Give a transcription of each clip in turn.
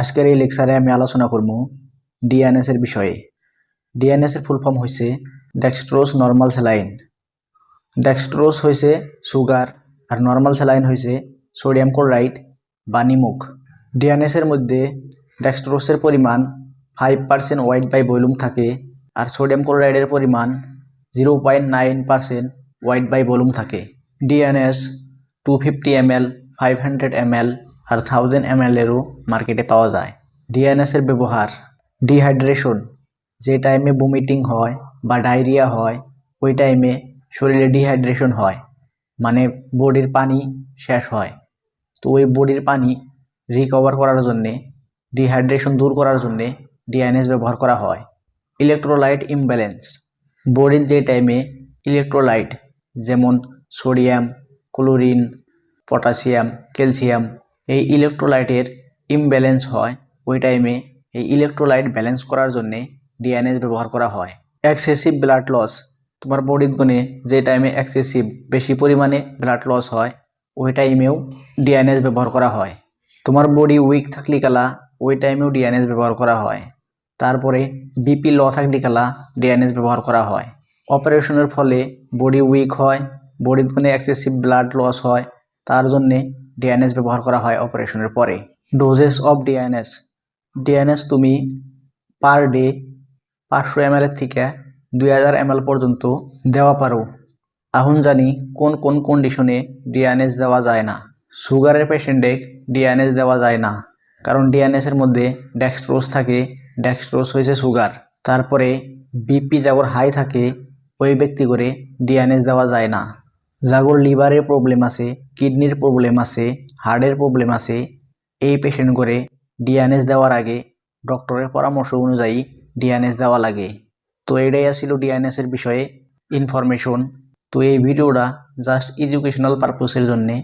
আজকের এই লেকচারে আমি আলোচনা করব ডিএনএস এর বিষয়ে। ডিএনএস এর ফুল ফর্ম হয়েছে ডেক্সট্রোজ নর্মাল স্যালাইন ডেক্সট্রোজ হয়েছে সুগার আর নর্মাল স্যালাইন হয়েছে সোডিয়াম ক্লোরাইড বা নিমুখ ডিএনএস এর মধ্যে ডেক্সট্রোসের পরিমাণ five percent weight by volume থাকে আর সোডিয়াম ক্লোরাইডের পরিমাণ zero point nine percent weight by volume থাকে। DNS two fifty M L five hundred M L আর থাউজেন্ড এম এরও মার্কেটে পাওয়া যায়। ডিএনএসের ব্যবহার ডিহাইড্রেশন যে টাইমে বমিটিং হয় বা ডায়রিয়া হয়, ওই টাইমে শরীরে ডিহাইড্রেশন হয় মানে বডির পানি শেষ হয়। তো ওই বডির পানি রিকভার করার জন্যে ডিহাইড্রেশন দূর করার জন্যে ডিএনএস ব্যবহার করা হয়। ইলেকট্রোলাইট ইমব্যালেন্স বডির যে টাইমে ইলেকট্রোলাইট যেমন সোডিয়াম ক্লোরিন পটাশিয়াম ক্যালসিয়াম এই ইলেকট্রোলাইটের ইমব্যালেন্স হয়, ওই টাইমে এই ইলেকট্রোলাইট ব্যালেন্স করার জন্যে ডিএনএস ব্যবহার করা হয়। এক্সেসিভ ব্লাড লস তোমার বডির গুণে যে টাইমে এক্সেসিভ বেশি পরিমাণে ব্লাড লস হয়, ওই টাইমেও ডিএনএস ব্যবহার করা হয়। তোমার বডি উইক থাকলে কালা, ওই টাইমেও ডিএনএস ব্যবহার করা হয়। তারপরে বিপি ল থাকলে কালা ডিএনএস ব্যবহার করা হয়। অপারেশনের ফলে বডি উইক হয় বডির কোনো এক্সেসিভ ব্লাড লস হয়, তার জন্যে ডিএনএস ব্যবহার করা হয় অপারেশনের পরে। ডোজেস অফ ডিএনএস ডিএনএস তুমি পার ডে পাঁচশো এম থেকে দুই হাজার এম পর্যন্ত দেওয়া পারো। এখন জানি কোন কোন কন্ডিশনে ডিএনএস দেওয়া যায় না। সুগারের পেশেন্টে ডিএনএস দেওয়া যায় না। কারণ ডিএনএসের মধ্যে ডেক্সট্রোজ থাকে ডেক্সট্রোজ হয়েছে সুগার তারপরে বিপি যাগর হাই থাকে, ওই ব্যক্তি করে ডিএনএস দেওয়া যায় না। যাগর লিভারের প্রবলেম আছে কিডনির প্রবলেম আছে হার্টের প্রবলেম আছে, এই পেশেন্ট করে ডিএনএস দেওয়ার আগে ডক্টরের পরামর্শ অনুযায়ী ডিএনএস দেওয়া লাগে। তো এটাই আসছিল ডিএনএসের বিষয়ে ইনফরমেশন তো এই ভিডিওটা জাস্ট এডুকেশনাল পারপোসের জন্যে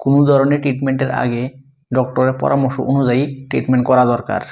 কোনো ধরনের ট্রিটমেন্টের আগে ডক্টরের পরামর্শ অনুযায়ী ট্রিটমেন্ট করা দরকার